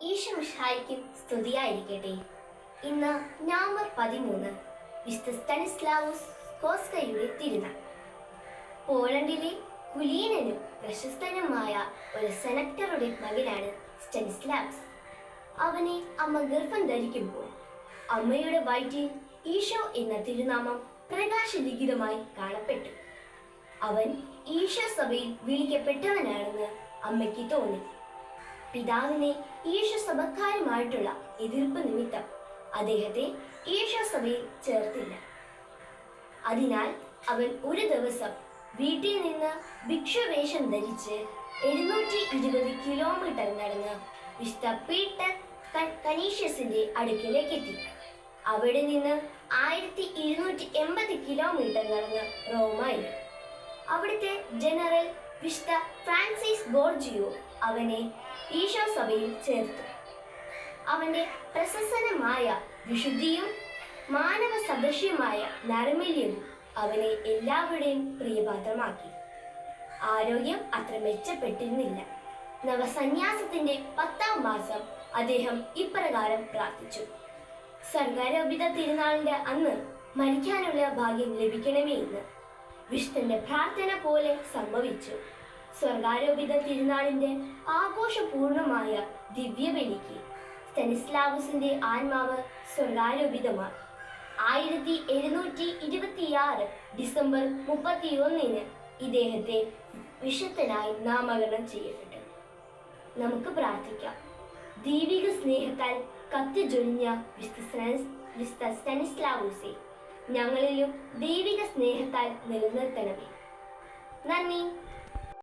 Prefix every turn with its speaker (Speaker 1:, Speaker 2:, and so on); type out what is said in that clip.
Speaker 1: ഈശോമിഷായിക്കും സ്തുതിയായിരിക്കട്ടെ. ഇന്ന് നവംബർ പതിമൂന്ന് വിശുദ്ധ സ്റ്റനിസ്ലാവോസ് കോസ്കയുടെ തിരുനാൾ. പോളണ്ടിലെ കുലീനനും പ്രശസ്തനുമായ ഒരു സെനക്ടറുടെ മകനാണ് സ്റ്റനിസ്ലാവസ്. അവനെ അമ്മ ഗർഭം ധരിക്കുമ്പോൾ അമ്മയുടെ വയറ്റിൽ ഈശോ എന്ന തിരുനാമം പ്രകാശലിഖിതമായി കാണപ്പെട്ടു. അവൻ ഈശോ സഭയിൽ വിളിക്കപ്പെട്ടവനാണെന്ന് അമ്മയ്ക്ക് തോന്നി. പിതാവിനെ ഈശോ സഭക്കാരുമായിട്ടുള്ള എതിർപ്പ് നിമിത്തം അദ്ദേഹത്തെ ഈശോ സഭയിൽ ചേർത്തില്ല. അതിനാൽ അവൻ ഒരു ദിവസം വീട്ടിൽ നിന്ന് ഭിക്ഷുവേഷം ധരിച്ച് എഴുന്നൂറ്റി ഇരുപത് കിലോമീറ്റർ നടന്ന് വിശുദ്ധ കനീഷ്യസിന്റെ അടുക്കിലേക്ക് എത്തി അവിടെ നിന്ന് ആയിരത്തി ഇരുന്നൂറ്റി എൺപത് കിലോമീറ്റർ നടന്ന് റോമായി അവിടുത്തെ ജനറൽ വിശുദ്ധ ഫ്രാൻസിസ് ബോർജിയോ അവനെ ഈശോ സഭയിൽ ചേർത്തു. അവന്റെ പ്രശസ്തനമായ വിശുദ്ധിയും മാനവ സദൃശ്യമായ നൈർമല്യവും അവനെ എല്ലാവരുടെയും പ്രിയപാത്രമാക്കി. ആരോഗ്യം അത്ര മെച്ചപ്പെട്ടിരുന്നില്ല. നവസന്യാസത്തിന്റെ പത്താം മാസം അദ്ദേഹം ഇപ്രകാരം പ്രാർത്ഥിച്ചു. സർഗാരോപിത തിരുനാളിന്റെ അന്ന് മരിക്കാനുള്ള ഭാഗ്യം ലഭിക്കണമേ എന്ന് വിഷ്ണുന്റെ പ്രാർത്ഥന പോലെ സംഭവിച്ചു. സ്വർഗാരോപിത തിരുനാളിന്റെ ആഘോഷപൂർണമായ ദിവ്യബലിക്ക് സ്റ്റനിസ്ലാവസിന്റെ ആത്മാവ് സ്വർഗാരോപിതമാണ്. ആയിരത്തി എഴുന്നൂറ്റി ഇരുപത്തിയാറ് ഡിസംബർ മുപ്പത്തിയൊന്നിന് ഇദ്ദേഹത്തെ വിശുദ്ധനായി നാമകരണം ചെയ്യപ്പെട്ടു. നമുക്ക് പ്രാർത്ഥിക്കാം. ദൈവിക സ്നേഹത്താൽ കത്തി ജൊലിഞ്ഞ സ്റ്റനിസ്ലാവൂസെ ഞങ്ങളിലും ദൈവിക സ്നേഹത്താൽ നിലനിർത്തണമേ. നന്ദി.